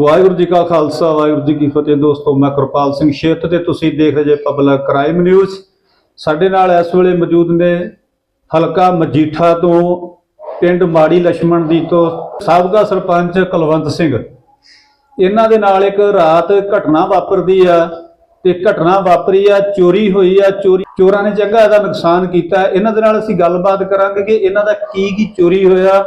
ਵਾਹਿਗੁਰੂ ਜੀ ਕਾ ਖਾਲਸਾ, ਵਾਹਿਗੁਰੂ ਜੀ ਕੀ ਫਤਿਹ ਦੋਸਤੋ, ਮੈਂ ਕਿਰਪਾਲ ਸਿੰਘ ਸ਼ੇਤ ਤੇ ਤੁਸੀਂ ਦੇਖ ਰਹੇ ਜੇ ਪਬਲਿਕ ਕ੍ਰਾਈਮ ਨਿਊਜ਼ ਸਾਡੇ ਨਾਲ ਇਸ ਵੇਲੇ ਮੌਜੂਦ ਨੇ ਹਲਕਾ ਮਜੀਠਾ ਤੋਂ ਪਿੰਡ ਮਾੜੀ ਲక్ష్ਮਣ ਦੀ ਤੋਂ ਸਾਬਕਾ ਸਰਪੰਚ ਕੁਲਵੰਤ ਸਿੰਘ। ਇਹਨਾਂ ਦੇ ਨਾਲ ਇੱਕ ਰਾਤ ਘਟਨਾ ਵਾਪਰਦੀ ਆ ਤੇ ਘਟਨਾ ਵਾਪਰੀ ਆ, ਚੋਰੀ ਹੋਈ ਆ, ਚੋਰੀ ਚੋਰਾਂ ਨੇ ਚੰਗਾ ਇਹਦਾ ਨੁਕਸਾਨ ਕੀਤਾ। ਇਹਨਾਂ ਦੇ ਨਾਲ ਅਸੀਂ ਗੱਲਬਾਤ ਕਰਾਂਗੇ ਕਿ ਇਹਨਾਂ ਦਾ ਕੀ ਕੀ ਚੋਰੀ ਹੋਇਆ,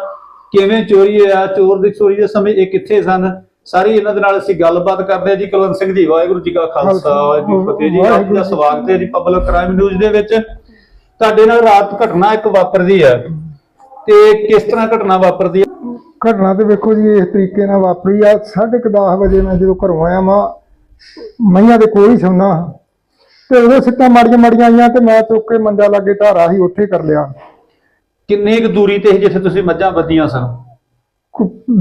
ਕਿਵੇਂ ਚੋਰੀ ਹੋਇਆ, ਚੋਰ ਦੀ ਚੋਰੀ ਦੇ ਸਮੇਂ ਇਹ ਕਿੱਥੇ ਸਨ ਸਾਰੀ ਇਹਨਾਂ ਦੇ ਨਾਲ ਅਸੀਂ ਗੱਲਬਾਤ ਕਰਦੇ ਹਾਂ ਜੀ ਕੁਲਵੰਤ ਸਿੰਘ ਜੀ ਵਾਹਿਗੁਰੂ ਜੀ ਕਾ ਖਾਲਸਾ ਵਾਹਿਗੁਰੂ ਜੀ ਫਤਿਹ ਜੀ ਆਪ ਦਾ ਸਵਾਗਤ ਹੈ ਜੀ ਪਬਲਿਕ ਕ੍ਰਾਈਮ ਨਿਊਜ਼ ਦੇ ਵਿੱਚ। ਤੁਹਾਡੇ ਨਾਲ ਰਾਤ ਘਟਨਾ ਇੱਕ ਵਾਪਰਦੀ ਆ ਤੇ ਕਿਸ ਤਰ੍ਹਾਂ ਘਟਨਾ ਵਾਪਰਦੀ ਆ ਘਟਨਾ ਤੇ ਵੇਖੋ ਜੀ ਇਸ ਤਰੀਕੇ ਨਾਲ ਵਾਪਰੀ ਆ। 10:30 ਵਜੇ ਮੈਂ ਜਦੋਂ ਘਰੋਂ ਆਇਆ ਮਾਂ ਮਈਆਂ ਦੇ ਕੋਲ ਹੀ ਸੌਣਾ ਤੇ ਉਦੋਂ ਸਿੱਟਾਂ ਮਾੜੀਆਂ ਮਾੜੀਆਂ ਆਈਆਂ ਤੇ ਮੈਂ ਚੁੱਕ ਕੇ ਮੰਜਾ ਲਾਗੇ ਧਾਰਾ ਸੀ ਉੱਥੇ ਕਰ ਲਿਆ। ਕਿੰਨੀ ਕੁ ਦੂਰੀ ਤੇ ਜਿੱਥੇ ਤੁਸੀਂ ਮੱਝਾਂ ਬੱਧੀਆਂ ਸਨ?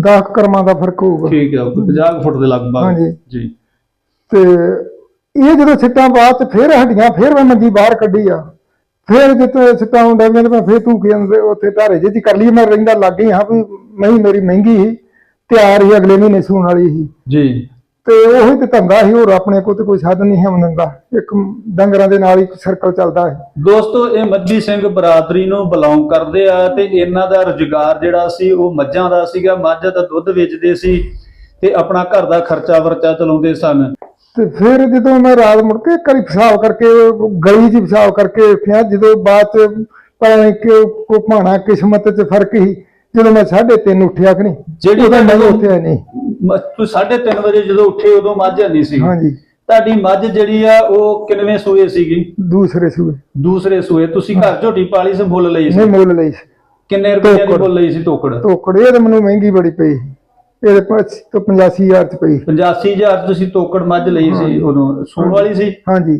10 ਕਰਮਾਂ ਦਾ ਫ਼ਰਕ ਹੋਊਗਾ। ਠੀਕ ਹੈ 50 ਫੁੱਟ ਦੇ ਲਗਭਗ। ਹਾਂਜੀ। ਜੀ। ਤੇ ਇਹ ਜਦੋਂ ਸਿੱਟਾਂ ਬਾਅਦ ਚ ਫੇਰ ਹੱਡੀਆਂ ਫੇਰ ਮੈਂ ਮੰਜੀ ਬਾਹਰ ਕੱਢੀ ਆ। ਫੇਰ ਜਿੱਤੇ ਸਿੱਟਾਂ ਹੁੰਦਾ ਮੈਂ ਮੈਂ ਫੇਰ ਤੂੰ ਕੀ ਅੰਦਰ ਉੱਥੇ ਧਾਰੇ ਜਿਹੀ ਕਰ ਲਈ ਮੈਂ ਰਹਿੰਦਾ ਲੱਗ ਗਈ ਹਾਂ ਵੀ ਮੈਂ ਮੇਰੀ ਮਹਿੰਗੀ ਸੀ ਤਿਆਰ ਹੀ ਅਗਲੇ ਮਹੀਨੇ ਸੂਣ ਵਾਲੀ ਸੀ ਜੀ। ਤੇ ਉਹੀ ਤੇ ਧੰਦਾ ਸੀ ਹੋਰ ਆਪਣੇ ਕੋਲ ਤੇ ਕੋਈ ਸਾਧਨ ਨਹੀਂ ਹੈ ਉਹਨਾਂ ਦਾ। ਇੱਕ ਡੰਗਰਾਂ ਦੇ ਨਾਲ ਹੀ ਸਰਕਲ ਚੱਲਦਾ ਹੈ ਦੋਸਤੋ ਇਹ ਮੱਝੀ ਸਿੰਘ ਬਰਾਦਰੀ ਨੂੰ ਬਿਲੋਂਗ ਕਰਦੇ ਆ ਤੇ ਇਹਨਾਂ ਦਾ ਰੁਜ਼ਗਾਰ ਜਿਹੜਾ ਸੀ ਉਹ ਮੱਝਾਂ ਦਾ ਸੀਗਾ। ਮੱਝ ਦਾ ਦੁੱਧ ਵੇਚਦੇ ਸੀ ਤੇ ਆਪਣਾ ਘਰ ਦਾ ਖਰਚਾ ਵਰਚਾ ਚਲਾਉਂਦੇ ਸਨ। ਤੇ ਫਿਰ ਜਦੋਂ ਮੈਂ ਰਾਤ ਮੁੜ ਕੇ ਕਰੀ ਪਿਸ਼ਾਬ ਕਰਕੇ ਗਲੀ 'ਚ ਪਿਸ਼ਾਬ ਕਰਕੇ ਉੱਠਿਆ ਜਦੋਂ ਬਾਅਦ 'ਚ ਪਤਾ ਨਹੀਂ ਕਿ ਕੋ ਭਾਣਾ ਕਿਸਮਤ 'ਚ ਫ਼ਰਕ ਹੀ ਜਦੋਂ ਮੈਂ 3:30 ਉੱਠਿਆ ਕਿ ਨਹੀਂ ਜਿਹੜੀ ਉਦੋਂ ਮੈਂ ਤੁਹਾਨੂੰ- ਉੱਠਿਆ ਨਹੀਂ। ਮ- ਤੂੰ 3:30 ਵਜੇ ਜਦੋਂ ਉੱਠੇ ਉਦੋਂ ਮੱਝ ਨਹੀਂ ਸੀ। ਹਾਂਜੀ। ਤੁਹਾਡੀ ਮੱਝ ਜਿਹੜੀ ਆ ਉਹ ਕਿੰਨਵੇਂ ਸੂਏ ਸੀਗੀ? ਦੂਸਰੇ ਸੂਏ। ਦੂਸਰੇ ਸੂਏ। ਤੁਸੀਂ ਘਰ ਝੋਟੀ ਪਾਲੀ ਸੀ ਮੁੱਲ ਲਈ ਸੀ? ਨਹੀਂ ਮੁੱਲ ਲਈ ਸੀ। ਕਿੰਨੇ ਰੁਪਏ ਦੀ ਤੋਕੜ। ਮੁੱਲ ਲਈ ਸੀ ਤੋਕੜ? ਟੋਕੜ ਇਹ ਤੇ ਮੈਨੂੰ ਮਹਿੰਗੀ ਬੜੀ ਪਈ ਇਹਦੇ ਪਾਸ ਤੋਂ 85000 ਚ ਪਈ 85000 ਚ ਤੁਸੀਂ ਤੋਕੜ ਮੱਝ ਲਈ ਸੀ ਉਦੋਂ। ਸੂਣ ਵਾਲੀ ਸੀ? ਹਾਂਜੀ।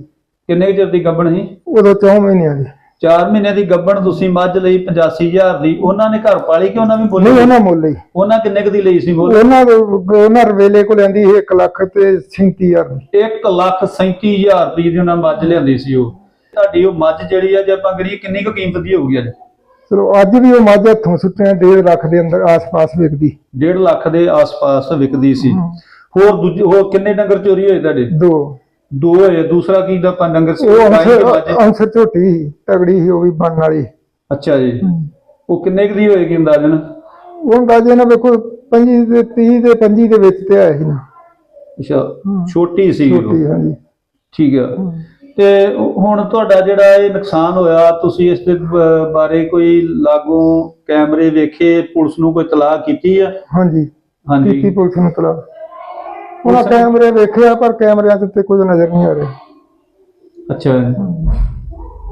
ਕਿੰਨੇ ਕੁ ਚਿਰ ਦੀ ਗੱਭਣ ਸੀ? ਉਦੋਂ 4 ਮਹੀਨਿਆਂ ਦੀ। 4 ਮਹੀਨੇ ਦੀ ਗੱਭਣ ਤੁਸੀਂ ਮੱਝ ਲਈ 85000 ਦੀ ਉਹਨਾਂ ਨੇ ਘਰ ਪਾਲੀ ਕਿ ਉਹਨਾਂ ਵੀ ਬੋਲੀ ਨਹੀਂ ਉਹਨਾਂ ਮੁੱਲ ਲਈ। ਉਹਨਾਂ ਕਿੰਨੇ ਕੁ ਦੀ ਲਈ ਸੀ ਮੁੱਲ? ਉਹਨਾਂ ਦੇ ਉਹਨਾਂ ਰਵੇਲੇ ਕੋ ਲੈਂਦੀ ਸੀ 1 ਲੱਖ ਤੇ 37000 ਦੀ। 1 ਲੱਖ 37000 ਰੁਪਏ ਦੀ ਉਹਨਾਂ ਮੱਝ ਲਿਆਂਦੀ ਸੀ ਉਹ। ਤੁਹਾਡੀ ਉਹ ਮੱਝ ਜਿਹੜੀ ਆ ਜੇ ਆਪਾਂ ਕਰੀਏ ਕਿੰਨੀ ਕੁ ਕੀਮਤ ਦੀ ਹੋਊਗੀ ਅੱਜ? ਚਲੋ ਅੱਜ ਵੀ ਉਹ ਮੱਝ ਹੱਥੋਂ ਸੁੱਟਿਆ 1.5 ਲੱਖ ਦੇ ਅੰਦਰ ਆਸ-ਪਾਸ ਵਿਕਦੀ। 1.5 ਲੱਖ ਦੇ ਆਸ-ਪਾਸ ਵਿਕਦੀ ਸੀ। ਹੋਰ ਦੂਜੇ ਹੋਰ ਕਿੰਨੇ ਡੰਗਰ ਚੋਰੀ ਹੋਏ ਤੁਹਾਡੇ? ਦੋ। ਦੋ ਹੋਏ ਦੂਸਰਾ ਕੀ ਦਾ ਆਪਾਂ ਡੰਗਰ ਸੀ ਉਹ ਅੰਸਰ? ਅੰਸਰ ਝੋਟੀ ਸੀ, ਤਗੜੀ ਸੀ ਉਹ ਵੀ ਬਣਨ ਵਾਲੀ ਅੱਛਾ ਜੀ। ਉਹ ਕਿੰਨੇ ਕੁ ਦੀ ਹੋਏਗੀ ਅੰਦਾਜ਼ਨ? ਉਹ ਅੰਦਾਜ਼ੇ ਨਾਲ ਵੇਖੋ 25 ਦੇ 30 ਦੇ 25 ਦੇ ਵਿੱਚ ਤੇ ਆਇਆ ਸੀ ਨਾ। ਅੱਛਾ ਛੋਟੀ ਸੀ। ਝੋਟੀ ਹਾਂਜੀ। ਠੀਕ ਆ। ਤੇ ਹੁਣ ਤੁਹਾਡਾ ਜਿਹੜਾ ਇਹ ਨੁਕਸਾਨ ਹੋਇਆ ਤੁਸੀਂ ਇਸ ਦੇ ਬਾਰੇ ਕੋਈ ਲਾਗੋਂ ਕੈਮਰੇ ਵੇਖੇ ਪੁਲਿਸ ਨੂੰ ਕੋਈ ਤਲਾਹ ਕੀਤੀ ਆ? ਹਾਂਜੀ। ਕੀਤੀ ਹਾਂਜੀ ਪੁਲਿਸ ਨੂੰ ਤਲਾ ਉਹਨਾਂ ਕੈਮਰੇ ਵੇਖਿਆ ਪਰ ਕੈਮਰਿਆਂ ਤੇ ਕੁਝ ਨਜ਼ਰ ਨਹੀਂ ਆ ਰਿਹਾ। ਅੱਛਾ।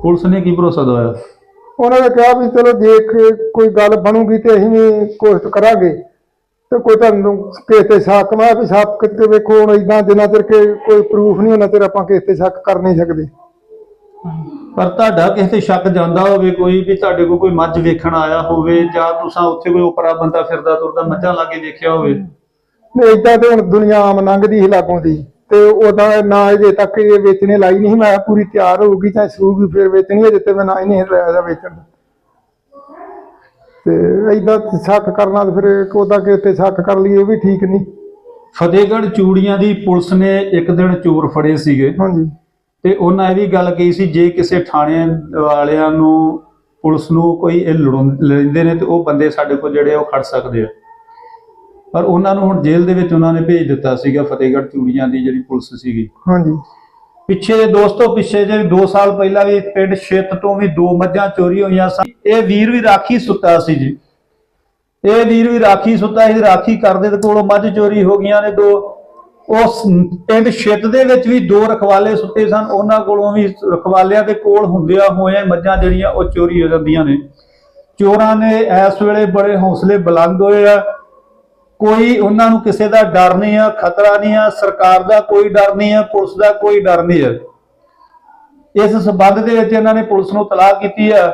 ਪੁਲਿਸ ਨੇ ਕੀ ਭਰੋਸਾ ਦਵਾਇਆ? ਉਹਨਾਂ ਨੇ ਕਿਹਾ ਵੀ ਚਲੋ ਜੇ ਕ- ਕੋਈ ਗੱਲ ਬਣੂਗੀ ਤੇ ਅਸੀਂ ਵੀ ਕੋਸ਼ਿਸ਼ ਕਰਾਂਗੇ। ਤੇ ਕੋਈ ਤੁਹਾਨੂੰ ਕਿਸੇ ਤੇ ਸ਼ੱਕ ਮੈਂ ਵੀ ਸ਼ੱਕ ਕਿਤੇ ਵੇਖੋ ਹੁਣ ਇਦਾਂ ਜਿੰਨਾ ਚਿਰ ਕਿ ਕੋਈ ਪ੍ਰੂਫ ਨਹੀਂ ਉਹਨਾਂ ਚਿਰ ਆਪਾਂ ਕਿਸੇ ਤੇ ਸ਼ੱਕ ਕਰ ਨਹੀਂ ਸਕਦੇ। ਪਰ ਤੁਹਾਡਾ ਕਿਸੇ ਤੇ ਸ਼ੱਕ ਜਾਂਦਾ ਹੋਵੇ ਕੋਈ ਵੀ ਤੁਹਾਡੇ ਕੋਲ ਕੋਈ ਮੱਝ ਵੇਖਣ ਆਇਆ ਹੋਵੇ ਜਾਂ ਤੁਸੀਂ ਉੱਥੇ ਕੋਈ ਉਪਰਾ ਬੰਦਾ ਫਿਰਦਾ ਤੁਰਦਾ ਮੱਝਾਂ ਲਾਗੇ ਦੇਖਿਆ ਹੋਵੇ ਨਹੀਂ ਇਦਾਂ ਤੇ ਹੁਣ ਦੁਨੀਆ ਆਮ ਲੰਘਦੀ ਸੀ ਲਾਗੋਂ ਦੀ ਤੇ ਉਹਦਾ ਨਾ ਅਜੇ ਤੱਕ ਇਹ ਵੇਚਣੇ ਲਾਈ ਨਹੀਂ। ਮੈਂ ਪੂਰੀ ਤਿਆਰ ਹੋਊਗੀ ਚਾਹੇ ਸੂਗੀ ਫਿਰ ਵੇਚਣੀ ਅਜੇ ਤੇ ਮੈਂ ਨਾ ਹੀ ਨਹੀਂ ਲਾਇਆ ਜਾ ਵੇਚਣ। ਤੇ ਇਦਾਂ ਸ਼ੱਕ ਕਰਨਾ ਤੇ ਫਿਰ ਉਹਦਾ ਕਿਸੇ ਤੇ ਸ਼ੱਕ ਕਰ ਲਈ ਉਹ ਵੀ ਠੀਕ ਨਹੀਂ ਫਤਿਹਗੜ੍ਹ ਚੂੜੀਆਂ ਦੀ ਪੁਲਿਸ ਨੇ ਇੱਕ ਦਿਨ ਚੋਰ ਫੜੇ ਸੀਗੇ ਹਾਂਜੀ ਤੇ ਉਹਨਾਂ ਇਹ ਵੀ ਗੱਲ ਕਹੀ ਸੀ ਜੇ ਕਿਸੇ ਥਾਣੇ ਵਾਲਿਆਂ ਨੂੰ ਪੁਲਿਸ ਨੂੰ ਕੋਈ ਇਹ ਲੜਾਉਂ ਲੈਂਦੇ ਨੇ ਤੇ ਉਹ ਬੰਦੇ ਸਾਡੇ ਕੋਲ ਜਿਹੜੇ ਉਹ ਖੜ ਸਕਦੇ ਆ ਪਰ ਉਹਨਾਂ ਨੂੰ ਹੁਣ ਜੇਲ੍ਹ ਦੇ ਵਿੱਚ ਉਹਨਾਂ ਨੇ ਭੇਜ ਦਿੱਤਾ ਸੀਗਾ ਫਤਿਹਗੜ੍ਹ ਚੂੜੀਆਂ ਦੀ ਜਿਹੜੀ ਪੁਲਿਸ ਸੀਗੀ। ਹਾਂਜੀ। ਪਿੱਛੇ ਜੇ ਦੋਸਤੋ ਪਿੱਛੇ ਜੇ 2 ਸਾਲ ਪਹਿਲਾਂ ਵੀ ਪਿੰਡ ਛਿੱਤ ਤੋਂ ਵੀ ਦੋ ਮੱਝਾਂ ਚੋਰੀ ਹੋਈਆਂ ਸਨ। ਇਹ ਵੀਰ ਵੀ ਰਾਖੀ ਸੁੱਤਾ ਸੀ ਜੀ। ਇਹ ਵੀਰ ਵੀ ਰਾਖੀ ਸੁੱਤਾ ਸੀ ਰਾਖੀ ਕਰਦੇ ਤੇ ਕੋਲੋਂ ਮੱਝ ਚੋਰੀ ਹੋ ਗਈਆਂ ਨੇ ਦੋ। ਉਸ ਪਿੰਡ ਛਿੱਤ ਦੇ ਵਿੱਚ ਵੀ ਦੋ ਰਖਵਾਲੇ ਸੁੱਤੇ ਸਨ। ਉਹਨਾਂ ਕੋਲੋਂ ਵੀ ਰਖਵਾਲਿਆਂ ਦੇ ਕੋਲ ਹੁੰਦਿਆਂ ਹੋਇਆਂ ਮੱਝਾਂ ਜਿਹੜੀਆਂ ਉਹ ਚੋਰੀ ਹੋ ਜਾਂਦੀਆਂ ਨੇ। ਚੋਰਾਂ ਨੇ ਇਸ ਵੇਲੇ ਬੜੇ ਹੌਸਲੇ ਬੁਲੰਦ ਹੋਏ ਆ। ਕੋਈ ਉਹਨਾਂ ਨੂੰ ਕਿਸੇ ਦਾ ਡਰ ਨਹੀਂ ਆ ਖਤਰਾ ਨਹੀਂ ਆ ਸਰਕਾਰ ਦਾ ਕੋਈ ਡਰ ਨਹੀਂ ਆ ਪੁਲਿਸ ਦਾ ਕੋਈ ਡਰ ਨਹੀਂ ਆ। ਇਸ ਸਬੰਧ ਦੇ ਵਿੱਚ ਇਹਨਾਂ ਨੇ ਪੁਲਿਸ ਨੂੰ ਤਲਾਹ ਕੀਤੀ ਆ।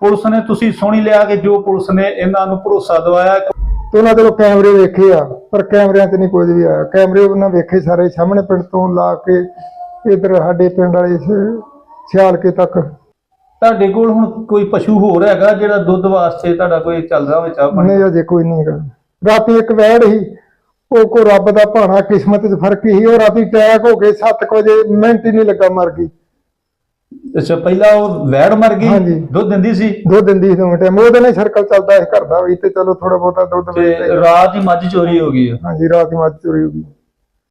ਪੁਲਿਸ ਨੇ ਤੁਸੀਂ ਸੁਣੀ ਲਿਆ ਕਿ ਜੋ ਪੁਲਿਸ ਨੇ ਇਹਨਾਂ ਨੂੰ ਭਰੋਸਾ ਦਿਵਾਇਆ ਤੇ ਉਹਨਾਂ ਦੇ ਕੈਮਰੇ ਵੇਖੇ ਆ ਪਰ ਕੈਮਰਿਆਂ 'ਚ ਨਹੀਂ ਕੁਝ ਵੀ ਆਇਆ। ਕੈਮਰੇ ਉਹਨਾਂ ਵੇਖੇ ਸਾਰੇ ਸਾਹਮਣੇ ਪਿੰਡ ਤੋਂ ਲਾ ਕੇ ਇਧਰ ਸਾਡੇ ਪਿੰਡ ਵਾਲੇ ਸਿਆਲਕੇ ਤੱਕ। ਤੁਹਾਡੇ ਕੋਲ ਹੁਣ ਕੋਈ ਪਸ਼ੂ ਹੋਰ ਹੈਗਾ ਜਿਹੜਾ ਦੁੱਧ ਵਾਸਤੇ ਤੁਹਾਡਾ ਕੋਈ ਚੱਲਦਾ ਹੋਵੇ ਚਾਹ ਪਾਣੀ? ਨਹੀਂ ਅਜੇ ਕੋਈ ਨਹੀਂ ਹੈਗਾ। ਰਾਤੀ ਇੱਕ ਵੈੜ ਸੀ ਉਹ ਕੋ ਰੱਬ ਦਾ ਭਾਣਾ ਕਿਸਮਤ 'ਚ ਫ਼ਰਕ ਹੀ ਉਹ ਰਾਤੀ ਟੈਕ ਹੋ ਕੇ 7 ਵਜੇ ਮਿੰਟ ਹੀ ਨਹੀਂ ਲੱਗਾ ਮਰ ਗਈ ਅੱਛਾ ਪਹਿਲਾਂ ਉਹ ਵੈੜ ਮਰ ਗਈ। ਦੁੱਧ ਦਿੰਦੀ ਸੀ ਦੋ ਦਿਨ ਦੀ ਦੋ ਟਾਈਮ ਉਹਦੇ ਨਾਲ ਸਰਕਲ ਚੱਲਦਾ ਇਸ ਘਰ ਦਾ ਵੀ ਤੇ ਚਲੋ ਥੋੜਾ ਬਹੁਤਾ ਦੁੱਧ ਤੇ ਵੇਚਦੇ ਰਾਤ ਹੀ ਮੱਝ ਚੋਰੀ ਹੋ ਗਈ ਆ। ਹਾਂਜੀ ਰਾਤ ਦੀ ਮੱਝ ਚੋਰੀ ਹੋ ਗਈ